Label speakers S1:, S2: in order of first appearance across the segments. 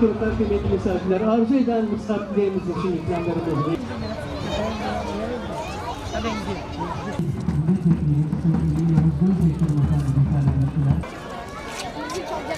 S1: Çocuklar kıymetli misafirler, arzu eden misafirlerimiz için ikramlarımız var.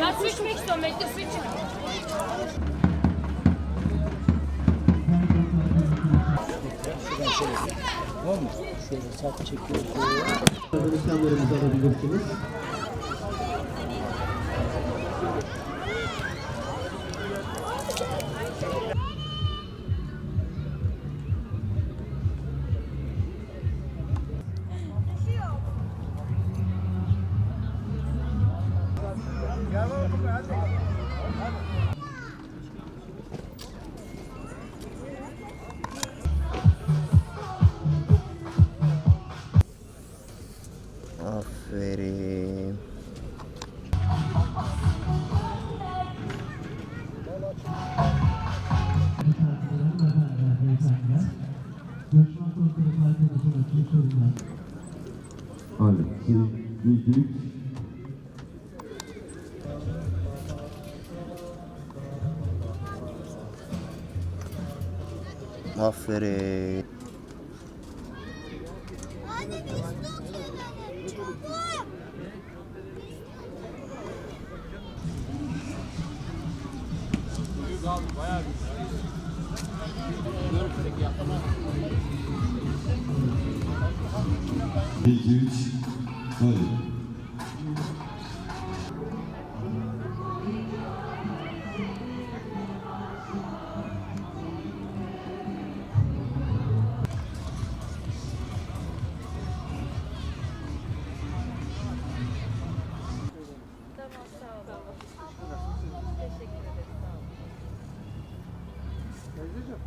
S2: Ben su içmek istiyorum. Bekle su içeyim.
S1: İkramlarımızı alabilirsiniz.
S3: Aferin.
S4: Bir, iki, üç. Hadi.
S3: Aferin.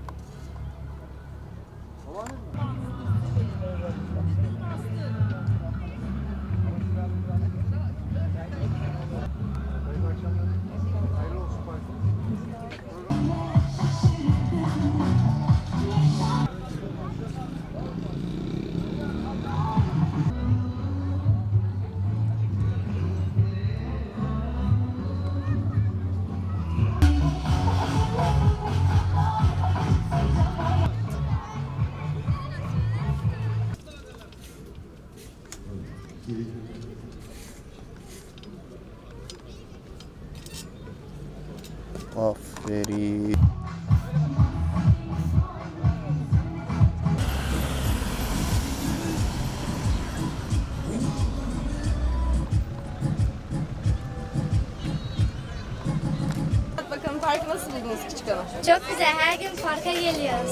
S2: Nasıl buldunuz küçük hanım?
S5: Çok güzel. Her gün parka geliyoruz.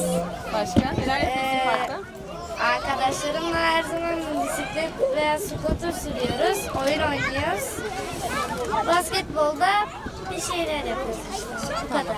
S2: Başka? Neler yapıyorsun
S5: Ee,
S2: parkta?
S5: Arkadaşlarımla her zaman bisiklet veya scooter sürüyoruz. Oyun oynuyoruz. Basketbolda bir şeyler yapıyoruz işte. Bu kadar.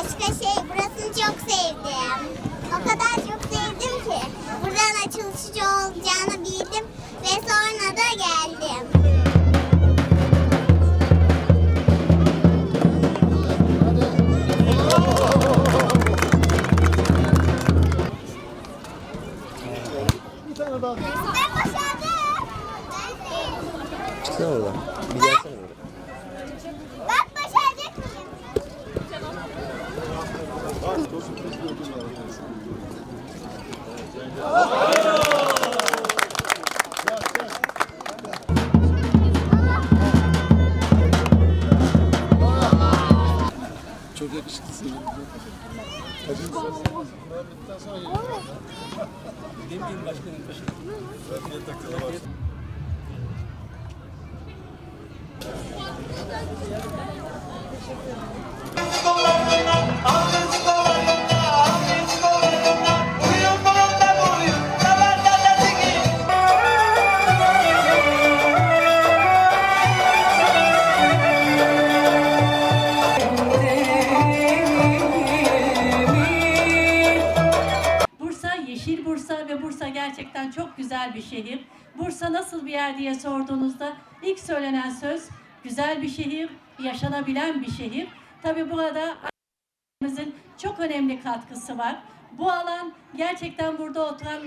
S2: Başka
S5: şey, burasını çok sevdim. O kadar çok sevdim ki. Buradan açılışı olacağını bildim ve sonra da geldim. Ben başardım.
S3: Çıksana oradan. Bir gelsene
S6: Bursa Yeşil Bursa ve Bursa Bursa gerçekten çok güzel bir şehir. Bursa nasıl bir yer diye sorduğunuzda ilk söylenen söz güzel bir şehir, yaşanabilen bir şehir. Tabii burada çok önemli katkısı var. Bu alan gerçekten burada oturan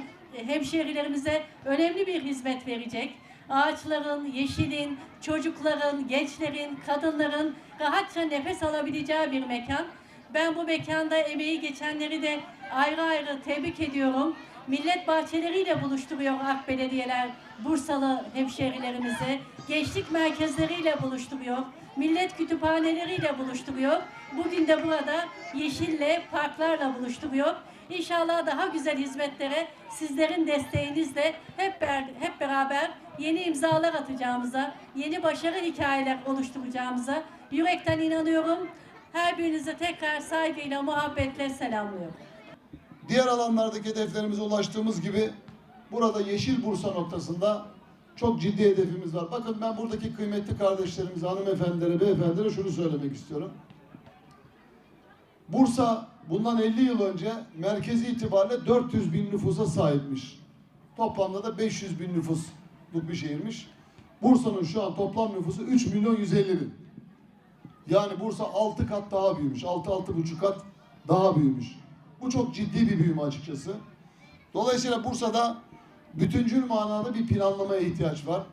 S6: hemşehrilerimize önemli bir hizmet verecek. Ağaçların, yeşilin, çocukların, gençlerin, kadınların rahatça nefes alabileceği bir mekan. Ben bu mekanda emeği geçenleri de ayrı ayrı tebrik ediyorum. Millet bahçeleriyle buluşturuyor AK Belediyeler Bursalı hemşehrilerimizi. Gençlik merkezleriyle buluşturuyor. Millet kütüphaneleriyle buluşturuyor. Bugün de burada yeşille, parklarla buluşturuyor. İnşallah daha güzel hizmetlere sizlerin desteğinizle hep, ber- hep beraber yeni imzalar atacağımıza, yeni başarı hikayeler oluşturacağımıza yürekten inanıyorum. Her birinizi tekrar saygıyla, muhabbetle selamlıyorum.
S7: Diğer alanlardaki hedeflerimize ulaştığımız gibi burada Yeşil Bursa noktasında çok ciddi hedefimiz var. Bakın ben buradaki kıymetli kardeşlerimize, hanımefendilere, beyefendilere şunu söylemek istiyorum. Bursa bundan 50 yıl önce merkezi itibariyle 400 bin nüfusa sahipmiş. Toplamda da 500 bin nüfusluk bir şehirmiş. Bursa'nın şu an toplam nüfusu 3 milyon 150 bin. Yani Bursa 6 kat daha büyümüş. 6-6,5 kat daha büyümüş. Bu çok ciddi bir büyüme açıkçası. Dolayısıyla Bursa'da bütüncül manada bir planlamaya ihtiyaç var.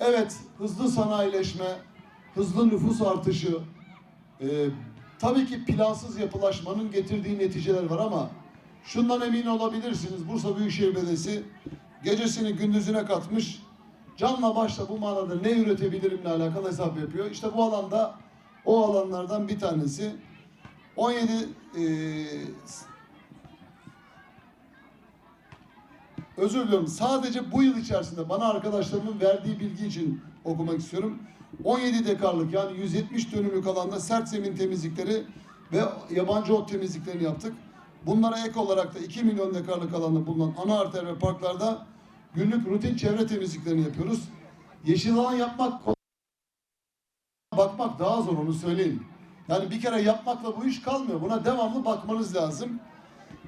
S7: Evet, hızlı sanayileşme, hızlı nüfus artışı, e, tabii ki plansız yapılaşmanın getirdiği neticeler var ama şundan emin olabilirsiniz. Bursa Büyükşehir Belediyesi gecesini gündüzüne katmış. Canla başla bu manada ne üretebilirimle alakalı hesap yapıyor. İşte bu alanda o alanlardan bir tanesi. 17 e, özür diliyorum. Sadece bu yıl içerisinde bana arkadaşlarımın verdiği bilgi için okumak istiyorum. 17 dekarlık yani 170 dönümlük alanda sert zemin temizlikleri ve yabancı ot temizliklerini yaptık. Bunlara ek olarak da 2 milyon dekarlık alanda bulunan ana arter ve parklarda günlük rutin çevre temizliklerini yapıyoruz. Yeşil alan yapmak bakmak daha zor onu söyleyeyim. Yani bir kere yapmakla bu iş kalmıyor. Buna devamlı bakmanız lazım.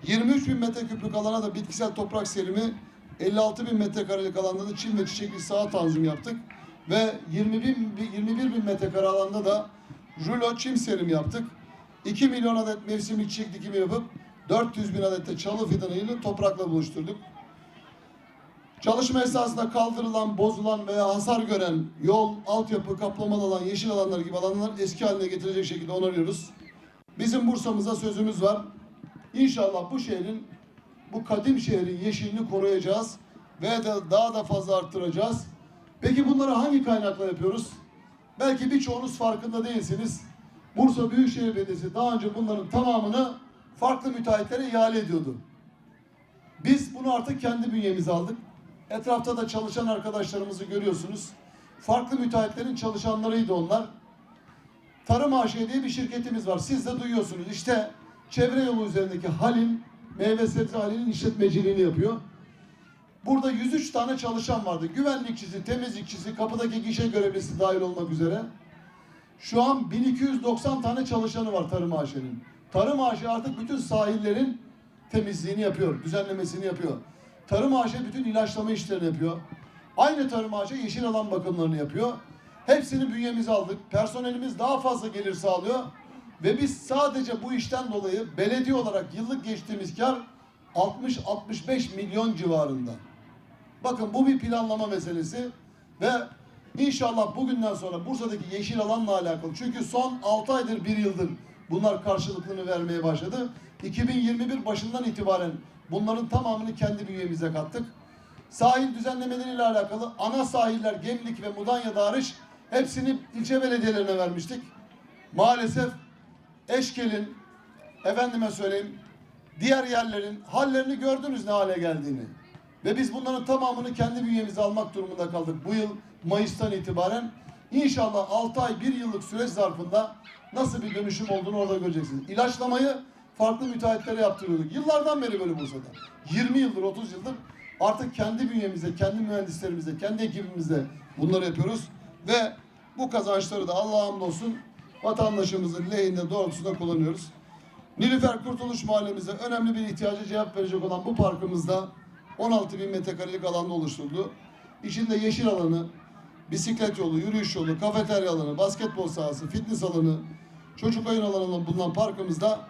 S7: 23 bin metreküplük alana da bitkisel toprak serimi, 56 bin metrekarelik alanda da çim ve çiçekli saha tanzim yaptık. Ve 20 bin, 21 bin metrekare alanda da rulo çim serim yaptık. 2 milyon adet mevsimlik çiçek dikimi yapıp 400 bin adet de çalı fidanıyla toprakla buluşturduk. Çalışma esasında kaldırılan, bozulan veya hasar gören yol, altyapı, kaplamalı alan, yeşil alanlar gibi alanlar eski haline getirecek şekilde onarıyoruz. Bizim Bursa'mıza sözümüz var. İnşallah bu şehrin, bu kadim şehrin yeşilini koruyacağız ve de daha da fazla arttıracağız. Peki bunları hangi kaynakla yapıyoruz? Belki birçoğunuz farkında değilsiniz. Bursa Büyükşehir Belediyesi daha önce bunların tamamını farklı müteahhitlere ihale ediyordu. Biz bunu artık kendi bünyemize aldık. Etrafta da çalışan arkadaşlarımızı görüyorsunuz. Farklı müteahhitlerin çalışanlarıydı onlar. Tarım AŞ diye bir şirketimiz var. Siz de duyuyorsunuz. İşte çevre yolu üzerindeki Halil, meyve sebze halinin işletmeciliğini yapıyor. Burada 103 tane çalışan vardı. Güvenlikçisi, temizlikçisi, kapıdaki gişe görevlisi dahil olmak üzere. Şu an 1290 tane çalışanı var Tarım AŞ'nin. Tarım AŞ artık bütün sahillerin temizliğini yapıyor, düzenlemesini yapıyor. Tarım AŞ bütün ilaçlama işlerini yapıyor. Aynı Tarım AŞ yeşil alan bakımlarını yapıyor. Hepsini bünyemize aldık. Personelimiz daha fazla gelir sağlıyor. Ve biz sadece bu işten dolayı belediye olarak yıllık geçtiğimiz kar 60-65 milyon civarında. Bakın bu bir planlama meselesi ve inşallah bugünden sonra Bursa'daki yeşil alanla alakalı çünkü son 6 aydır 1 yıldır bunlar karşılıklını vermeye başladı. 2021 başından itibaren bunların tamamını kendi bünyemize kattık. Sahil düzenlemeleriyle alakalı ana sahiller Gemlik ve Mudanya hariç hepsini ilçe belediyelerine vermiştik. Maalesef Eşkel'in efendime söyleyeyim diğer yerlerin hallerini gördünüz ne hale geldiğini. Ve biz bunların tamamını kendi bünyemize almak durumunda kaldık. Bu yıl Mayıs'tan itibaren inşallah 6 ay 1 yıllık süreç zarfında nasıl bir dönüşüm olduğunu orada göreceksiniz. İlaçlamayı farklı müteahhitlere yaptırıyorduk. Yıllardan beri böyle Bursa'da. 20 yıldır 30 yıldır artık kendi bünyemize, kendi mühendislerimize, kendi ekibimizle bunları yapıyoruz. Ve bu kazançları da Allah'a hamdolsun vatandaşımızın lehinde doğrultusunda kullanıyoruz. Nilüfer Kurtuluş Mahallemizde önemli bir ihtiyaca cevap verecek olan bu parkımızda 16 bin metrekarelik alanda oluşturuldu. İçinde yeşil alanı, bisiklet yolu, yürüyüş yolu, kafeterya alanı, basketbol sahası, fitness alanı, çocuk oyun alanı bulunan parkımızda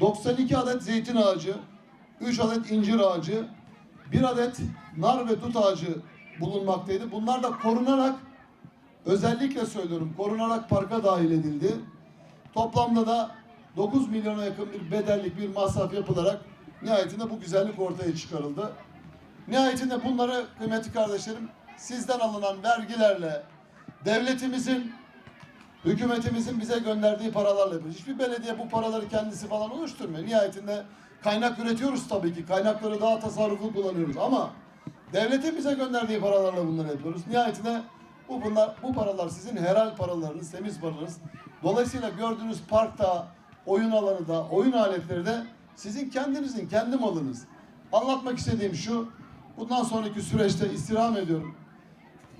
S7: 92 adet zeytin ağacı, 3 adet incir ağacı, 1 adet nar ve dut ağacı bulunmaktaydı. Bunlar da korunarak, özellikle söylüyorum, korunarak parka dahil edildi. Toplamda da 9 milyona yakın bir bedellik bir masraf yapılarak nihayetinde bu güzellik ortaya çıkarıldı. Nihayetinde bunları kıymetli kardeşlerim sizden alınan vergilerle devletimizin hükümetimizin bize gönderdiği paralarla yapıyoruz. Hiçbir belediye bu paraları kendisi falan oluşturmuyor. Nihayetinde kaynak üretiyoruz tabii ki. Kaynakları daha tasarruflu kullanıyoruz ama devletin bize gönderdiği paralarla bunları yapıyoruz. Nihayetinde bu bunlar bu paralar sizin helal paralarınız, temiz paralarınız. Dolayısıyla gördüğünüz parkta, oyun alanı da, oyun aletleri de sizin kendinizin, kendi malınız. Anlatmak istediğim şu, bundan sonraki süreçte istirham ediyorum.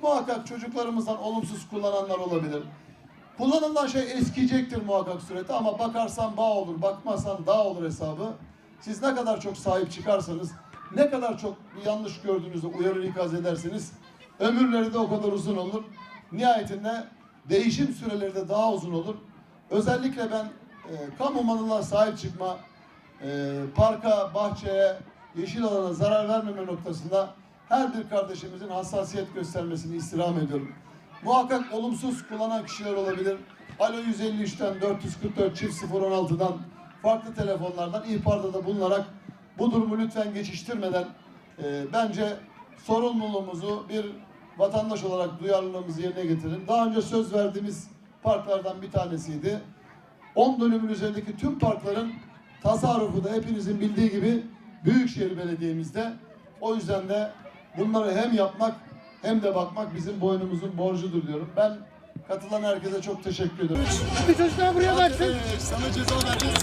S7: Muhakkak çocuklarımızdan olumsuz kullananlar olabilir. Kullanılan şey eskiyecektir muhakkak surette ama bakarsan bağ olur, bakmazsan dağ olur hesabı. Siz ne kadar çok sahip çıkarsanız, ne kadar çok yanlış gördüğünüzde uyarır ikaz ederseniz ömürleri de o kadar uzun olur. Nihayetinde değişim süreleri de daha uzun olur. Özellikle ben e, kamu malına sahip çıkma, e, parka, bahçeye, yeşil alana zarar vermeme noktasında her bir kardeşimizin hassasiyet göstermesini istirham ediyorum. Muhakkak olumsuz kullanan kişiler olabilir. Alo 153'ten 444 çift 016'dan farklı telefonlardan ihbarda da bulunarak bu durumu lütfen geçiştirmeden e, bence sorumluluğumuzu bir vatandaş olarak duyarlılığımızı yerine getirin. Daha önce söz verdiğimiz parklardan bir tanesiydi. 10 dönümün üzerindeki tüm parkların tasarrufu da hepinizin bildiği gibi Büyükşehir Belediye'mizde. O yüzden de bunları hem yapmak hem de bakmak bizim boynumuzun borcudur diyorum. Ben katılan herkese çok teşekkür ederim.
S1: Bir çocuklar buraya baksın.
S7: Sana ceza vereceğiz.